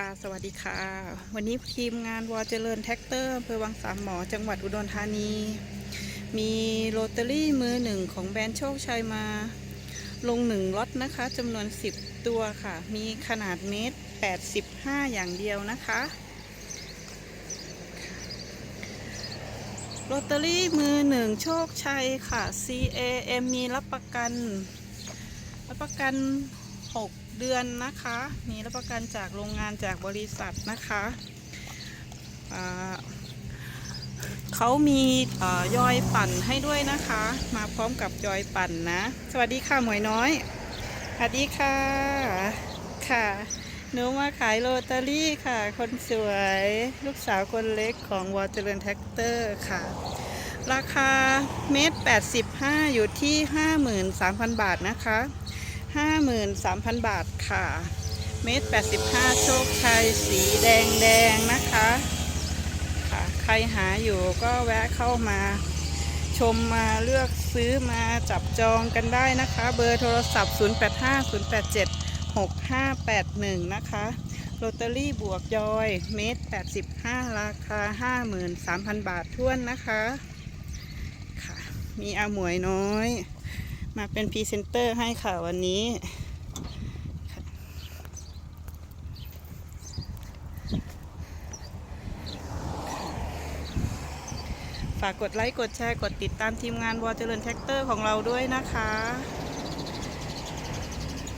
ค่ะ สวัสดีค่ะ วันนี้ทีมงานวอเจริญแท็กเตอร์อำเภอวังสามหมอ จังหวัดอุดรธานี มีโรตารี่มือหนึ่งของแบรนด์โชคชัยมา ลงหนึ่งล็อตนะคะจำนวน 10 ตัวค่ะ มีขนาดเมตร 85 อย่างเดียวนะคะโรตารี่มือหนึ่งโชคชัยค่ะ CAM มีรับประกัน รับประกัน 6 เดือนนะคะมีรับประกันจากโรงงานจากบริษัทนะคะเขามีอ่อยอยปั่นให้ด้วยนะคะ มาพร้อมกับยอยปั่นนะ สวัสดีค่ะหมวยน้อยสวัสดีค่ะค่ะหนูมาขายโรตารี่ค่ะ คนสวยลูกสาวคนเล็กของวอเจริญแท็กเตอร์ค่ะ ราคาเมตร85 อยู่ที่ 53,000 บาทนะคะ 53,000 บาทค่ะ เมตร 85 โชคชัยสีแดงแดงนะคะค่ะใครหาอยู่ก็แวะเข้ามาชมมาเลือกซื้อมาจับจองกันได้นะคะ เบอร์โทรศัพท์ 085 087 6581 นะคะโรตารี่บวกยอยเมตร 85 ราคา 53,000 บาทท้วนนะคะ ค่ะ มีอาหมวยน้อย มาเป็นพรีเซนเตอร์ให้ค่ะวันนี้ ฝากกดไลค์ กดแชร์ กดติดตามทีมงานวอเจริญแท็กเตอร์ของเราด้วยนะคะ